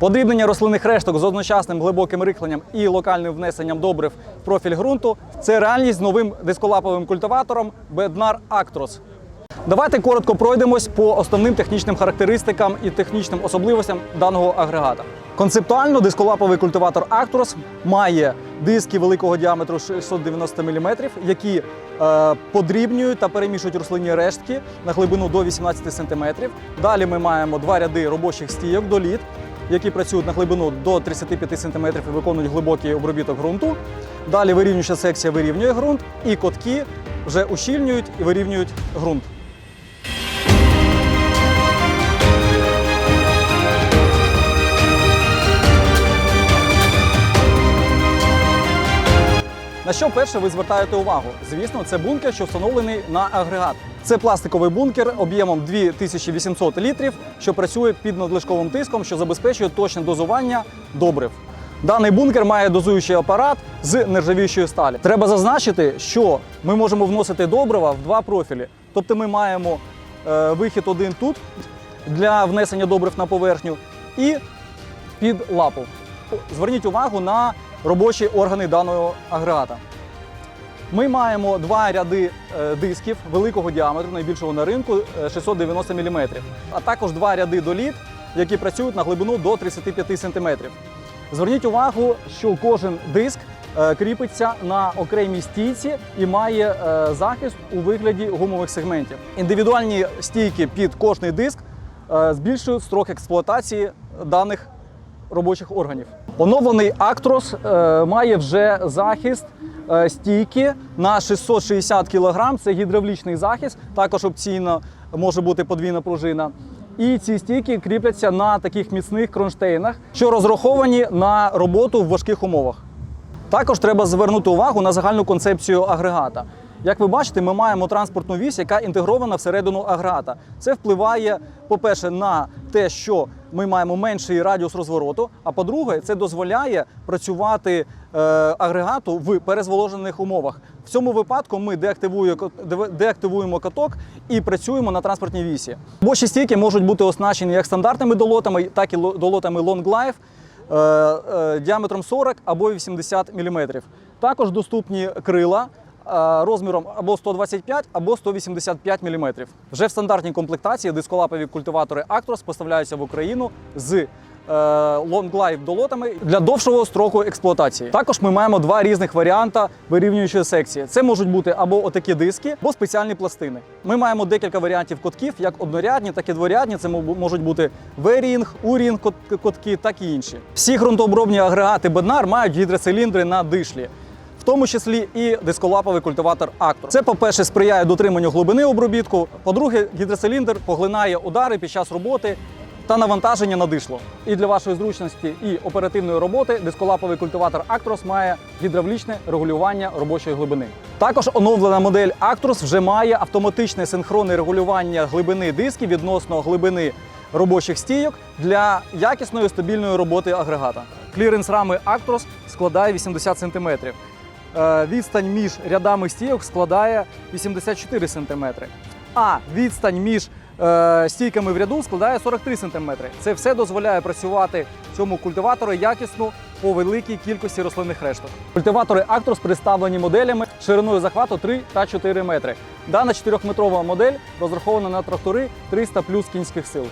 Подрібнення рослинних решток з одночасним глибоким рихленням і локальним внесенням добрив в профіль ґрунту це реальність з новим дисколаповим культиватором Bednar Actros. Давайте коротко пройдемось по основним технічним характеристикам і технічним особливостям даного агрегата. Концептуально дисколаповий культиватор Actros має диски великого діаметру 690 мм, які е, подрібнюють та перемішують рослинні рештки на глибину до 18 см. Далі ми маємо два ряди робочих стійок до лід, які працюють на глибину до 35 см і виконують глибокий обробіток ґрунту. Далі вирівнююча секція вирівнює ґрунт, і котки вже ущільнюють і вирівнюють ґрунт. На що перше ви звертаєте увагу? Звісно, це бункер, що встановлений на агрегат. Це пластиковий бункер об'ємом 2800 літрів, що працює під надлишковим тиском, що забезпечує точне дозування добрив. Даний бункер має дозуючий апарат з нержавіючої сталі. Треба зазначити, що ми можемо вносити добрива в два профілі. Тобто ми маємо е, вихід один тут для внесення добрив на поверхню і під лапу. Зверніть увагу на робочі органи даного агрегата. Ми маємо два ряди е, дисків великого діаметру, найбільшого на ринку е, 690 мм, а також два ряди доліт, які працюють на глибину до 35 см. Зверніть увагу, що кожен диск е, кріпиться на окремій стійці і має е, захист у вигляді гумових сегментів. Індивідуальні стійки під кожний диск е, збільшують строк експлуатації даних робочих органів. Оновлений Actros е, має вже захист е, стійки на 660 кг. Це гідравлічний захист, також опційно може бути подвійна пружина. І ці стійки кріпляться на таких міцних кронштейнах, що розраховані на роботу в важких умовах. Також треба звернути увагу на загальну концепцію агрегата. Як ви бачите, ми маємо транспортну вісь, яка інтегрована всередину агрегата. Це впливає, по-перше, на те, що ми маємо менший радіус розвороту. А по-друге, це дозволяє працювати е, агрегату в перезволожених умовах. В цьому випадку ми деактивуємо каток і працюємо на транспортній вісі. Робочі стійки можуть бути оснащені як стандартними долотами, так і ло- долотами Long Life е, е, діаметром 40 або 80 мм. Також доступні крила розміром або 125, або 185 мм. Вже в стандартній комплектації дисколапові культиватори Actros поставляються в Україну з е, Long Life долотами для довшого строку експлуатації. Також ми маємо два різних варіанта вирівнюючої секції. Це можуть бути або отакі диски, або спеціальні пластини. Ми маємо декілька варіантів котків, як однорядні, так і дворядні. Це можуть бути V-рінг, U-рінг котки, так і інші. Всі ґрунтообробні агрегати Bednar мають гідроциліндри на дишлі. Тому числі і дисколаповий культиватор Actor. Це, по-перше, сприяє дотриманню глибини обробітку. По-друге, гідроциліндр поглинає удари під час роботи та навантаження на дишло. І для вашої зручності і оперативної роботи дисколаповий культиватор Actros має гідравлічне регулювання робочої глибини. Також оновлена модель Actros вже має автоматичне синхронне регулювання глибини дисків відносно глибини робочих стійок для якісної стабільної роботи агрегата. Кліренс рами Actros складає 80 см. Е, Відстань між рядами стійок складає 84 см. А відстань між е, стійками в ряду складає 43 см. Це все дозволяє працювати цьому культиватору якісно по великій кількості рослинних решток. Культиватори Actros представлені моделями шириною захвату 3 та 4 метри. Дана 4-метрова модель розрахована на трактори 300 плюс кінських сил.